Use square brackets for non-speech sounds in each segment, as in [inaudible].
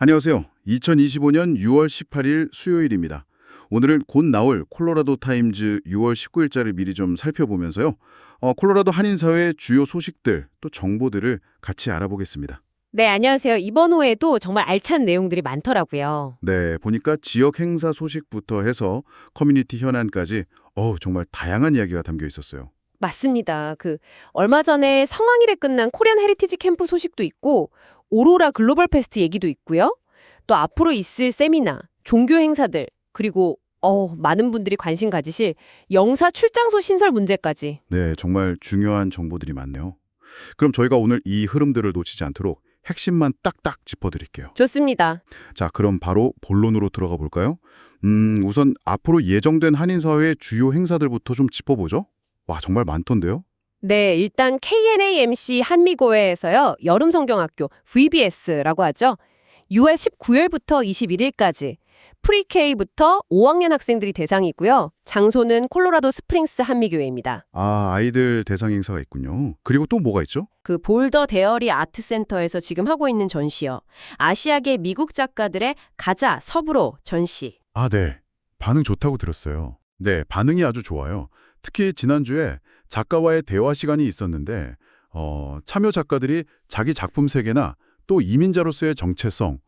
안녕하세요. 2025년 6월 18일 수요일입니다. 오늘은 곧 나올 콜로라도 타임즈 6월 19일자를 미리 좀 살펴보면서요. 어, 콜로라도 한인사회 주요 소식들 또 정보들을 같이 알아보겠습니다. 네, 안녕하세요. 이번 호에도 정말 알찬 내용들이 많더라고요. 네, 보니까 지역 행사 소식부터 해서 커뮤니티 현안까지 어우, 정말 다양한 이야기가 담겨 있었어요. 맞습니다. 그 얼마 전에 성황일에 끝난 코리안 헤리티지 캠프 소식도 있고 오로라 글로벌 페스트 얘기도 있고요. 또 앞으로 있을 세미나, 종교 행사들, 그리고 어, 많은 분들이 관심 가지실 영사 출장소 신설 문제까지. 네, 정말 중요한 정보들이 많네요. 그럼 저희가 오늘 이 흐름들을 놓치지 않도록 핵심만 딱딱 짚어드릴게요. 좋습니다. 자, 그럼 바로 본론으로 들어가 볼까요? 음, 우선 앞으로 예정된 한인사회의 주요 행사들부터 좀 짚어보죠. 와, 정말 많던데요? 네, 일단 KNAMC 한미고회에서요. 여름 성경학교 VBS라고 하죠. 6월 19일부터 21일까지 프리K부터 5학년 학생들이 대상이고요. 장소는 콜로라도 스프링스 한미교회입니다. 아, 아이들 대상 행사가 있군요. 그리고 또 뭐가 있죠? 그 볼더 데어리 아트센터에서 지금 하고 있는 전시요. 아시아계 미국 작가들의 가자 서부로 전시. 아, 네. 반응 좋다고 들었어요. 네, 반응이 아주 좋아요. 특히 지난주에 작가와의 대화 시간이 있었는데 어, 참여 작가들이 자기 작품 세계나 또 이민자로서의 정체성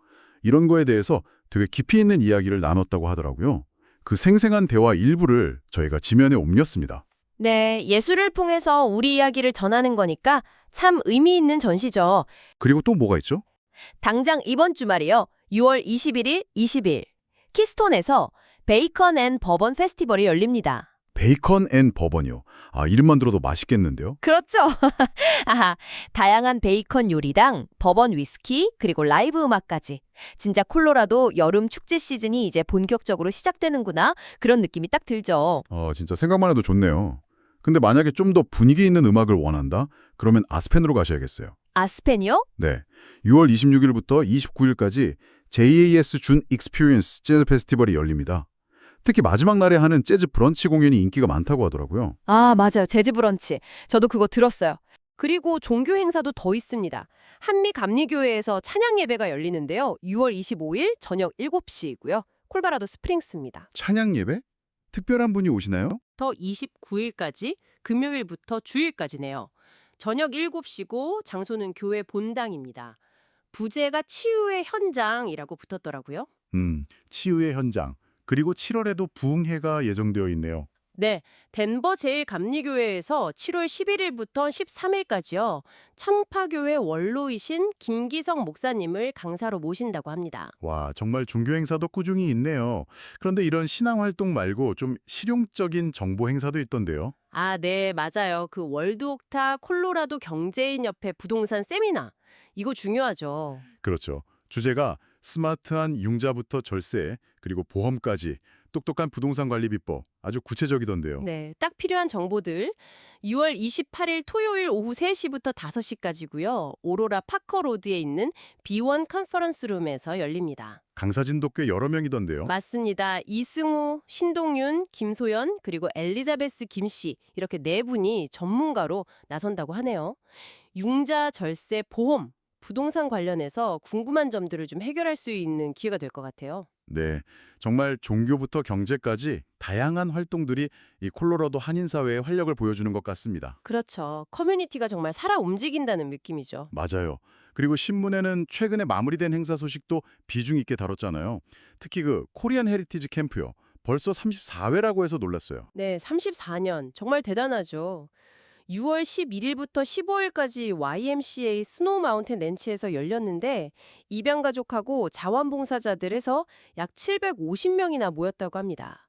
이런 거에 대해서 되게 깊이 있는 이야기를 나눴다고 하더라고요. 그 생생한 대화 일부를 저희가 지면에 옮겼습니다. 네, 예술을 통해서 우리 이야기를 전하는 거니까 참 의미 있는 전시죠. 그리고 또 뭐가 있죠? 당장 이번 주말이요. 6월 21일, 20일. 키스톤에서 베이컨 앤 버번 페스티벌이 열립니다. 베이컨 앤 버번이요. 아, 이름만 들어도 맛있겠는데요? 그렇죠. [laughs] 아하, 다양한 베이컨 요리당, 버번 위스키, 그리고 라이브 음악까지. 진짜 콜로라도 여름 축제 시즌이 이제 본격적으로 시작되는구나. 그런 느낌이 딱 들죠. 어, 진짜 생각만 해도 좋네요. 근데 만약에 좀 더 분위기 있는 음악을 원한다? 그러면 아스펜으로 가셔야겠어요. 아스펜이요? 네. 6월 26일부터 29일까지 JAS 준 익스피리언스 재즈 페스티벌이 열립니다. 특히 마지막 날에 하는 재즈 브런치 공연이 인기가 많다고 하더라고요. 아, 맞아요. 재즈 브런치. 저도 그거 들었어요. 그리고 종교 행사도 더 있습니다. 한미 감리교회에서 찬양 예배가 열리는데요. 6월 25일 저녁 7시이고요. 콜바라도 스프링스입니다. 찬양 예배? 특별한 분이 오시나요? 부터 29일까지 금요일부터 주일까지네요. 저녁 7시고 장소는 교회 본당입니다. 부제가 치유의 현장이라고 붙었더라고요. 음, 치유의 현장. 그리고 7월에도 부흥회가 예정되어 있네요. 네, 덴버 제일감리교회에서 7월 11일부터 13일까지요. 청파교회 원로이신 김기성 목사님을 강사로 모신다고 합니다. 와, 정말 종교 행사도 꾸준히 있네요. 그런데 이런 신앙 활동 말고 좀 실용적인 정보 행사도 있던데요. 아, 네, 맞아요. 그 월드옥타 콜로라도 경제인협회 부동산 세미나. 이거 중요하죠. 그렇죠. 주제가 스마트한 융자부터 절세, 그리고 보험까지 똑똑한 부동산 관리 비법. 아주 구체적이던데요. 네, 딱 필요한 정보들. 6월 28일 토요일 오후 3시부터 5시까지고요. 오로라 파커로드에 있는 B1 컨퍼런스 룸에서 열립니다. 강사진도 꽤 여러 명이던데요. 맞습니다. 이승우, 신동윤, 김소연, 그리고 엘리자베스 김씨 이렇게 네 분이 전문가로 나선다고 하네요. 융자, 절세, 보험, 부동산 관련해서 궁금한 점들을 좀 해결할 수 있는 기회가 될 것 같아요. 네, 정말 종교부터 경제까지 다양한 활동들이 이 콜로라도 한인 사회의 활력을 보여주는 것 같습니다. 그렇죠. 커뮤니티가 정말 살아 움직인다는 느낌이죠. 맞아요. 그리고 신문에는 최근에 마무리된 행사 소식도 비중 있게 다뤘잖아요. 특히 그 코리안 헤리티지 캠프요. 벌써 34회라고 해서 놀랐어요. 네, 34년. 정말 대단하죠. 6월 11일부터 15일까지 YMCA 스노우 마운틴 렌치에서 열렸는데 입양 가족하고 자원봉사자들에서 약 750명이나 모였다고 합니다.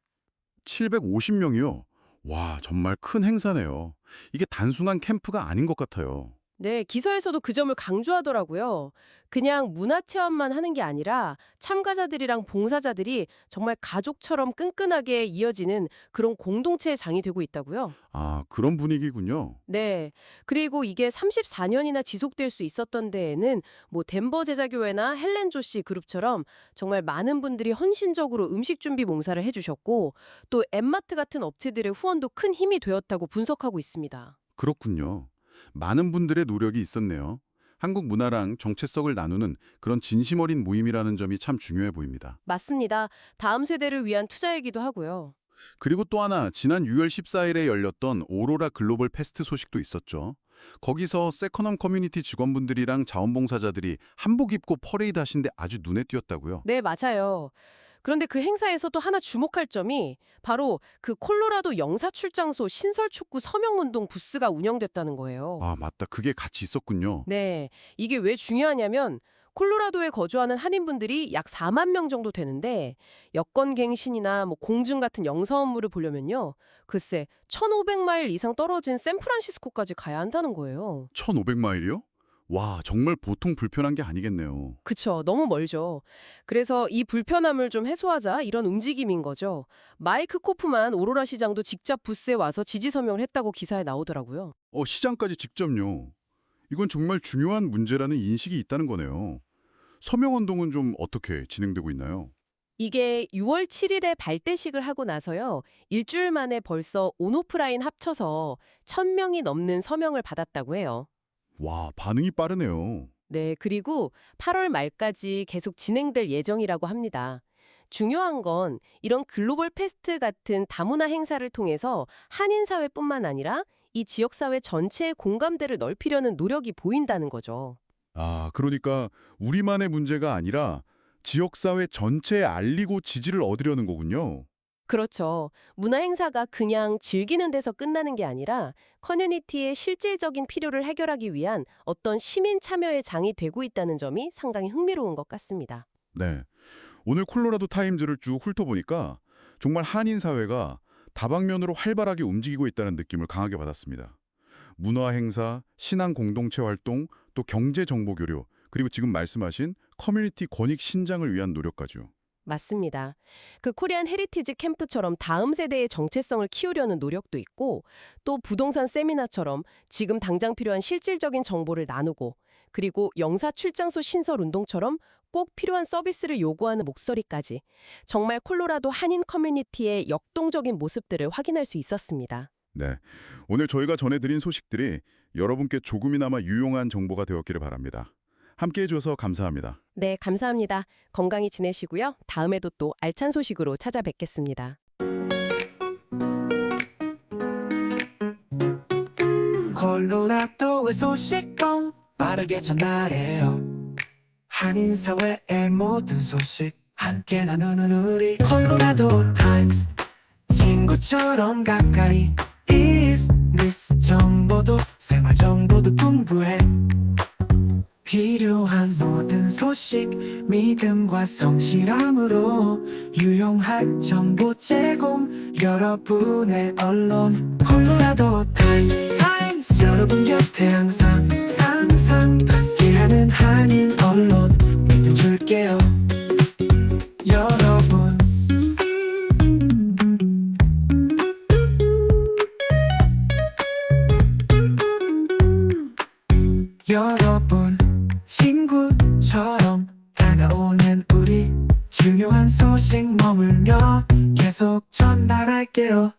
750명이요. 와, 정말 큰 행사네요. 이게 단순한 캠프가 아닌 것 같아요. 네, 기사에서도 그 점을 강조하더라고요. 그냥 문화 체험만 하는 게 아니라 참가자들이랑 봉사자들이 정말 가족처럼 끈끈하게 이어지는 그런 공동체의 장이 되고 있다고요. 아, 그런 분위기군요. 네. 그리고 이게 34년이나 지속될 수 있었던 데에는 뭐 덴버 제자교회나 헬렌 조씨 그룹처럼 정말 많은 분들이 헌신적으로 음식 준비 봉사를 해주셨고 또 엠마트 같은 업체들의 후원도 큰 힘이 되었다고 분석하고 있습니다. 그렇군요. 많은 분들의 노력이 있었네요. 한국 문화랑 정체성을 나누는 그런 진심 어린 모임이라는 점이 참 중요해 보입니다. 맞습니다. 다음 세대를 위한 투자이기도 하고요. 그리고 또 하나 지난 6월 14일에 열렸던 오로라 글로벌 페스트 소식도 있었죠. 거기서 세커넘 커뮤니티 직원분들이랑 자원봉사자들이 한복 입고 퍼레이드 하신데 아주 눈에 띄었다고요. 네, 맞아요. 그런데 그 행사에서 또 하나 주목할 점이 바로 그 콜로라도 영사 출장소 신설 축구 서명 운동 부스가 운영됐다는 거예요. 아, 맞다. 그게 같이 있었군요. 네, 이게 왜 중요하냐면 콜로라도에 거주하는 한인분들이 약 4만 명 정도 되는데 여권 갱신이나 뭐 공증 같은 영사 업무를 보려면요. 글쎄 1,500마일 이상 떨어진 샌프란시스코까지 가야 한다는 거예요. 1500마일이요? 와, 정말 보통 불편한 게 아니겠네요. 그쵸, 너무 멀죠. 그래서 이 불편함을 좀 해소하자 이런 움직임인 거죠. 마이크 코프만 오로라 시장도 직접 부스에 와서 지지 서명을 했다고 기사에 나오더라고요. 어, 시장까지 직접요. 이건 정말 중요한 문제라는 인식이 있다는 거네요. 서명운동은 좀 어떻게 진행되고 있나요? 이게 6월 7일에 발대식을 하고 나서요. 일주일 만에 벌써 온오프라인 합쳐서 1000명이 넘는 서명을 받았다고 해요. 와, 반응이 빠르네요. 네, 그리고 8월 말까지 계속 진행될 예정이라고 합니다. 중요한 건 이런 글로벌 페스트 같은 다문화 행사를 통해서 한인 사회뿐만 아니라 이 지역 사회 전체의 공감대를 넓히려는 노력이 보인다는 거죠. 아, 그러니까 우리만의 문제가 아니라 지역 사회 전체에 알리고 지지를 얻으려는 거군요. 그렇죠. 문화 행사가 그냥 즐기는 데서 끝나는 게 아니라 커뮤니티의 실질적인 필요를 해결하기 위한 어떤 시민 참여의 장이 되고 있다는 점이 상당히 흥미로운 것 같습니다. 네. 오늘 콜로라도 타임즈를 쭉 훑어보니까 정말 한인 사회가 다방면으로 활발하게 움직이고 있다는 느낌을 강하게 받았습니다. 문화 행사, 신앙 공동체 활동, 또 경제 정보 교류, 그리고 지금 말씀하신 커뮤니티 권익 신장을 위한 노력까지요. 맞습니다. 그 코리안 헤리티지 캠프처럼 다음 세대의 정체성을 키우려는 노력도 있고 또 부동산 세미나처럼 지금 당장 필요한 실질적인 정보를 나누고 그리고 영사 출장소 신설 운동처럼 꼭 필요한 서비스를 요구하는 목소리까지 정말 콜로라도 한인 커뮤니티의 역동적인 모습들을 확인할 수 있었습니다. 네. 오늘 저희가 전해드린 소식들이 여러분께 조금이나마 유용한 정보가 되었기를 바랍니다. 함께 해주셔서 감사합니다. 네, 감사합니다. 건강히 지내시고요. 다음에도 또 알찬 소식으로 찾아뵙겠습니다. 콜로라도의 소식통 빠르게 전달해요 한인 사회의 모든 소식 함께 나누는 우리 콜로라도 타임스 친구처럼 가까이 비즈니스 정보도 생활 정보도 풍부해 필요한 모든 소식 믿음과 성실함으로 유용할 정보 제공 여러분의 언론. 콜로라도 타임스 타임스. 여러분 곁에 항상 항상 함께하는 한인 언론. 믿음 줄게요. 여러분. 여러분 전달할게요